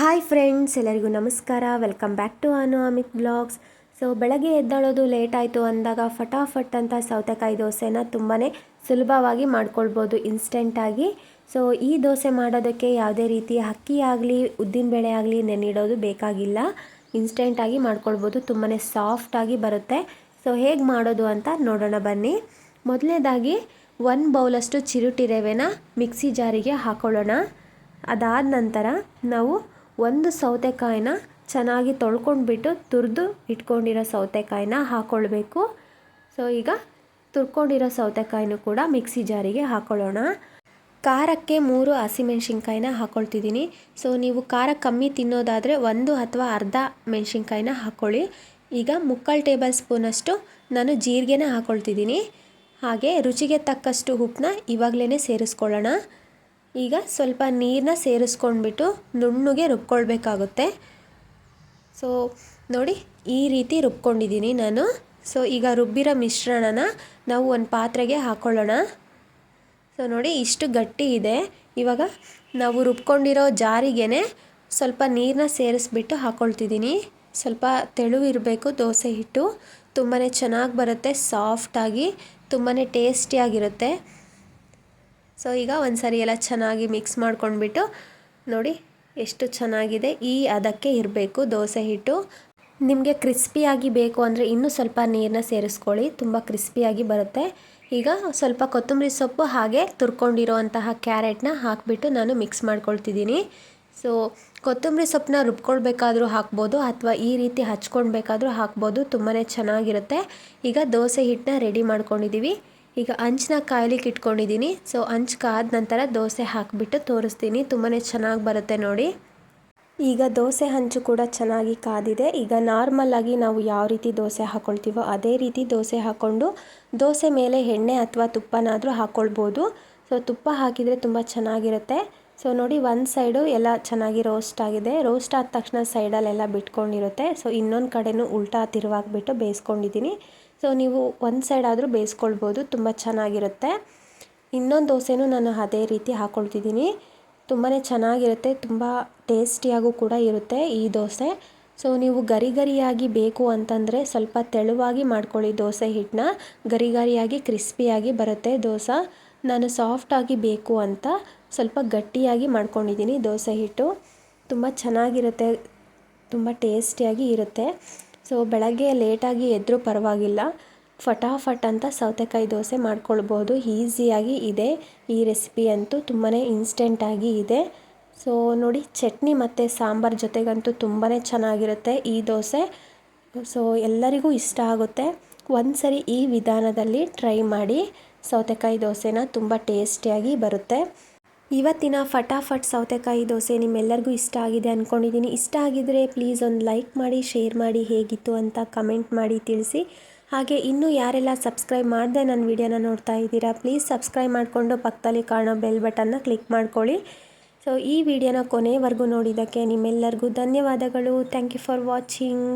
Hi friends ಎಲ್ಲರಿಗೂ ನಮಸ್ಕಾರ. Welcome back to Anu vlogs so ಬೆಳಗ್ಗೆ ಎದ್ದಾಳೋದು ಲೇಟ್ ಆಯಿತು ಅಂದಾಗ ಫಟಾಫಟ್ ಅಂತ ಸೌತೆಕಾಯಿ ದೋಸೆನ ತುಂಬಾ ಸುಲಭವಾಗಿ ಮಾಡ್ಕೊಳ್ಬೋದು ಇನ್ಸ್ಟೆಂಟಾಗಿ ಸೊ ಈ ದೋಸೆ ಮಾಡೋದಕ್ಕೆ ಯಾವುದೇ ರೀತಿ ಅಕ್ಕಿ ಆಗಲಿ ಉದ್ದಿನಬೇಳೆ ಆಗಲಿ ನೆನಿಡೋದು ಬೇಕಾಗಿಲ್ಲ. ಇನ್ಸ್ಟೆಂಟಾಗಿ ಮಾಡ್ಕೊಳ್ಬೋದು ತುಂಬಾ ಸಾಫ್ಟಾಗಿ ಬರುತ್ತೆ. ಸೊ ಹೇಗೆ ಮಾಡೋದು ಅಂತ ನೋಡೋಣ ಬನ್ನಿ. ಮೊದಲನೇದಾಗಿ ಒಂದು ಬೌಲಷ್ಟು ಚಿರುಟಿ ರವೆನ ಮಿಕ್ಸಿ ಜಾರಿಗೆ ಹಾಕೊಳ್ಳೋಣ. ಅದಾದ ನಂತರ ನಾವು ಒಂದು ಸೌತೆಕಾಯಿನ ಚೆನ್ನಾಗಿ ತೊಳ್ಕೊಂಡ್ಬಿಟ್ಟು ತುರಿದು ಇಟ್ಕೊಂಡಿರೋ ಸೌತೆಕಾಯಿನ ಹಾಕ್ಕೊಳ್ಬೇಕು ಸೊ ಈಗ ತುರ್ಕೊಂಡಿರೋ ಸೌತೆಕಾಯಿನೂ ಕೂಡ ಮಿಕ್ಸಿ ಜಾರಿಗೆ ಹಾಕ್ಕೊಳ್ಳೋಣ ಖಾರಕ್ಕೆ ಮೂರು ಹಸಿಮೆಣ್ಸಿನ್ಕಾಯಿನ ಹಾಕ್ಕೊಳ್ತಿದ್ದೀನಿ ಸೊ ನೀವು ಖಾರ ಕಮ್ಮಿ ತಿನ್ನೋದಾದರೆ ಒಂದು ಅಥವಾ ಅರ್ಧ ಮೆಣಸಿನ್ಕಾಯಿನ ಹಾಕ್ಕೊಳ್ಳಿ ಈಗ ಮುಕ್ಕಾಲು ಟೇಬಲ್ ಸ್ಪೂನಷ್ಟು ನಾನು ಜೀರಿಗೆನ ಹಾಕ್ಕೊಳ್ತಿದ್ದೀನಿ ಹಾಗೆ ರುಚಿಗೆ ತಕ್ಕಷ್ಟು ಉಪ್ಪನ್ನ ಇವಾಗಲೇ ಸೇರಿಸ್ಕೊಳ್ಳೋಣ. ಈಗ ಸ್ವಲ್ಪ ನೀರನ್ನ ಸೇರಿಸ್ಕೊಂಡ್ಬಿಟ್ಟು ನುಣ್ಣಗೆ ರುಬ್ಕೊಳ್ಬೇಕಾಗುತ್ತೆ. ಸೊ ನೋಡಿ, ಈ ರೀತಿ ರುಬ್ಕೊಂಡಿದ್ದೀನಿ ನಾನು. ಸೊ ಈಗ ರುಬ್ಬಿರೋ ಮಿಶ್ರಣನ ನಾವು ಒಂದು ಪಾತ್ರೆಗೆ ಹಾಕ್ಕೊಳ್ಳೋಣ ಸೊ ನೋಡಿ, ಇಷ್ಟು ಗಟ್ಟಿ ಇದೆ. ಇವಾಗ ನಾವು ರುಬ್ಕೊಂಡಿರೋ ಜಾರಿಗೆನೆ ಸ್ವಲ್ಪ ನೀರನ್ನ ಸೇರಿಸ್ಬಿಟ್ಟು ಹಾಕ್ಕೊಳ್ತಿದ್ದೀನಿ ಸ್ವಲ್ಪ ತೆಳುವಿರಬೇಕು ದೋಸೆ ಹಿಟ್ಟು. ತುಂಬಾ ಚೆನ್ನಾಗಿ ಬರುತ್ತೆ, ಸಾಫ್ಟಾಗಿ. ತುಂಬಾ ಟೇಸ್ಟಿಯಾಗಿರುತ್ತೆ. ಸೊ ಈಗ ಒಂದು ಸರಿ ಎಲ್ಲ ಚೆನ್ನಾಗಿ ಮಿಕ್ಸ್ ಮಾಡ್ಕೊಂಡ್ಬಿಟ್ಟು ನೋಡಿ ಎಷ್ಟು ಚೆನ್ನಾಗಿದೆ. ಈ ಅದಕ್ಕೆ ಇರಬೇಕು ದೋಸೆ ಹಿಟ್ಟು. ನಿಮಗೆ ಕ್ರಿಸ್ಪಿಯಾಗಿ ಬೇಕು ಅಂದರೆ ಇನ್ನೂ ಸ್ವಲ್ಪ ನೀರನ್ನ ಸೇರಿಸ್ಕೊಳ್ಳಿ. ತುಂಬ ಕ್ರಿಸ್ಪಿಯಾಗಿ ಬರುತ್ತೆ. ಈಗ ಸ್ವಲ್ಪ ಕೊತ್ತಂಬರಿ ಸೊಪ್ಪು ಹಾಗೆ ತುರ್ಕೊಂಡಿರೋವಂತಹ ಕ್ಯಾರೆಟ್ನ ಹಾಕಿಬಿಟ್ಟು ನಾನು ಮಿಕ್ಸ್ ಮಾಡ್ಕೊಳ್ತಿದ್ದೀನಿ. ಸೊ ಕೊತ್ತಂಬರಿ ಸೊಪ್ಪನ್ನ ರುಬ್ಕೊಳ್ಬೇಕಾದ್ರೂ ಹಾಕ್ಬೋದು ಅಥವಾ ಈ ರೀತಿ ಹಚ್ಕೊಳ್ಬೇಕಾದ್ರೂ ಹಾಕ್ಬೋದು. ತುಂಬಾ ಚೆನ್ನಾಗಿರುತ್ತೆ. ಈಗ ದೋಸೆ ಹಿಟ್ಟನ್ನ ರೆಡಿ ಮಾಡ್ಕೊಂಡಿದ್ದೀವಿ ಈಗ ಹಂಚನ್ನ ಕಾಯ್ಲಿಕ್ಕೆ ಇಟ್ಕೊಂಡಿದ್ದೀನಿ ಸೊ ಹಂಚ್ ಕಾದ ನಂತರ ದೋಸೆ ಹಾಕಿಬಿಟ್ಟು ತೋರಿಸ್ತೀನಿ. ತುಂಬಾ ಚೆನ್ನಾಗಿ ಬರುತ್ತೆ ನೋಡಿ. ಈಗ ದೋಸೆ ಹಂಚು ಕೂಡ ಚೆನ್ನಾಗಿ ಕಾದಿದೆ. ಈಗ ನಾರ್ಮಲ್ಲಾಗಿ ನಾವು ಯಾವ ರೀತಿ ದೋಸೆ ಹಾಕ್ಕೊಳ್ತೀವೋ ಅದೇ ರೀತಿ ದೋಸೆ ಹಾಕ್ಕೊಂಡು ದೋಸೆ ಮೇಲೆ ಎಣ್ಣೆ ಅಥವಾ ತುಪ್ಪನಾದರೂ ಹಾಕ್ಕೊಳ್ಬೋದು ಸೊ ತುಪ್ಪ ಹಾಕಿದರೆ ತುಂಬ ಚೆನ್ನಾಗಿರುತ್ತೆ. ಸೊ ನೋಡಿ ಒಂದು ಸೈಡು ಎಲ್ಲ ಚೆನ್ನಾಗಿ ರೋಸ್ಟ್ ಆಗಿದೆ. ರೋಸ್ಟ್ ಆದ ತಕ್ಷಣ ಸೈಡಲ್ಲೆಲ್ಲ ಬಿಟ್ಕೊಂಡಿರುತ್ತೆ. ಸೊ ಇನ್ನೊಂದು ಕಡೆನೂ ಉಲ್ಟಾ ತಿರುವಾಗಿಬಿಟ್ಟು ಬೇಯಿಸ್ಕೊಂಡಿದ್ದೀನಿ ಸೊ ನೀವು ಒಂದು ಸೈಡ್ ಆದರೂ ಬೇಯಿಸ್ಕೊಳ್ಬೋದು, ತುಂಬ ಚೆನ್ನಾಗಿರುತ್ತೆ. ಇನ್ನೊಂದು ದೋಸೆನೂ ನಾನು ಅದೇ ರೀತಿ ಹಾಕ್ಕೊಳ್ತಿದ್ದೀನಿ ತುಂಬಾ ಚೆನ್ನಾಗಿರುತ್ತೆ, ತುಂಬ ಟೇಸ್ಟಿಯಾಗೂ ಕೂಡ ಇರುತ್ತೆ ಈ ದೋಸೆ. ಸೊ ನೀವು ಗರಿ ಗರಿಯಾಗಿ ಬೇಕು ಅಂತಂದರೆ ಸ್ವಲ್ಪ ತೆಳುವಾಗಿ ಮಾಡ್ಕೊಳ್ಳಿ ದೋಸೆ ಹಿಟ್ಟನ್ನ. ಗರಿ ಗರಿಯಾಗಿ ಕ್ರಿಸ್ಪಿಯಾಗಿ ಬರುತ್ತೆ ದೋಸೆ. ನಾನು ಸಾಫ್ಟಾಗಿ ಬೇಕು ಅಂತ ಸ್ವಲ್ಪ ಗಟ್ಟಿಯಾಗಿ ಮಾಡ್ಕೊಂಡಿದ್ದೀನಿ ದೋಸೆ ಹಿಟ್ಟು. ತುಂಬ ಚೆನ್ನಾಗಿರುತ್ತೆ, ತುಂಬ ಟೇಸ್ಟಿಯಾಗಿ ಇರುತ್ತೆ. ಸೊ ಬೆಳಗ್ಗೆ ಲೇಟಾಗಿ ಎದ್ದರೂ ಪರವಾಗಿಲ್ಲ. ಫಟಾಫಟ್ ಅಂತ ಸೌತೆಕಾಯಿ ದೋಸೆ ಮಾಡ್ಕೊಳ್ಬೋದು. ಈಸಿಯಾಗಿ ಇದೆ. ಈ ರೆಸಿಪಿ ಅಂತೂ ತುಂಬಾ ಇನ್ಸ್ಟೆಂಟಾಗಿ ಇದೆ. ಸೊ ನೋಡಿ, ಚಟ್ನಿ ಮತ್ತು ಸಾಂಬಾರು ಜೊತೆಗಂತೂ ತುಂಬಾ ಚೆನ್ನಾಗಿರುತ್ತೆ ಈ ದೋಸೆ. ಸೊ ಎಲ್ಲರಿಗೂ ಇಷ್ಟ ಆಗುತ್ತೆ. ಒಂದು ಸರಿ ಈ ವಿಧಾನದಲ್ಲಿ ಟ್ರೈ ಮಾಡಿ ಸೌತೆಕಾಯಿ ದೋಸೆನ ತುಂಬ ಟೇಸ್ಟಿಯಾಗಿ ಬರುತ್ತೆ. ಇವತ್ತಿನ ಫಟಾಫಟ್ ಸೌತೆಕಾಯಿ ದೋಸೆ ನಿಮ್ಮೆಲ್ಲರಿಗೂ ಇಷ್ಟ ಆಗಿದೆ ಅಂದ್ಕೊಂಡಿದ್ದೀನಿ ಇಷ್ಟ ಆಗಿದರೆ ಪ್ಲೀಸ್ ಒಂದು ಲೈಕ್ ಮಾಡಿ ಶೇರ್ ಮಾಡಿ ಹೇಗಿತ್ತು ಅಂತ ಕಮೆಂಟ್ ಮಾಡಿ ತಿಳಿಸಿ. ಹಾಗೆ ಇನ್ನೂ ಯಾರೆಲ್ಲ ಸಬ್ಸ್ಕ್ರೈಬ್ ಮಾಡದೆ ನನ್ನ ವಿಡಿಯೋನ ನೋಡ್ತಾ ಇದ್ದೀರಾ ಪ್ಲೀಸ್ ಸಬ್ಸ್ಕ್ರೈಬ್ ಮಾಡಿಕೊಂಡು ಪಕ್ಕದಲ್ಲಿ ಕಾಣೋ ಬೆಲ್ ಬಟನ್ನ ಕ್ಲಿಕ್ ಮಾಡ್ಕೊಳ್ಳಿ. ಸೊ ಈ ವಿಡಿಯೋನ ಕೊನೆವರೆಗೂ ನೋಡಿದ್ದಕ್ಕೆ ನಿಮ್ಮೆಲ್ಲರಿಗೂ ಧನ್ಯವಾದಗಳು. Thank you for watching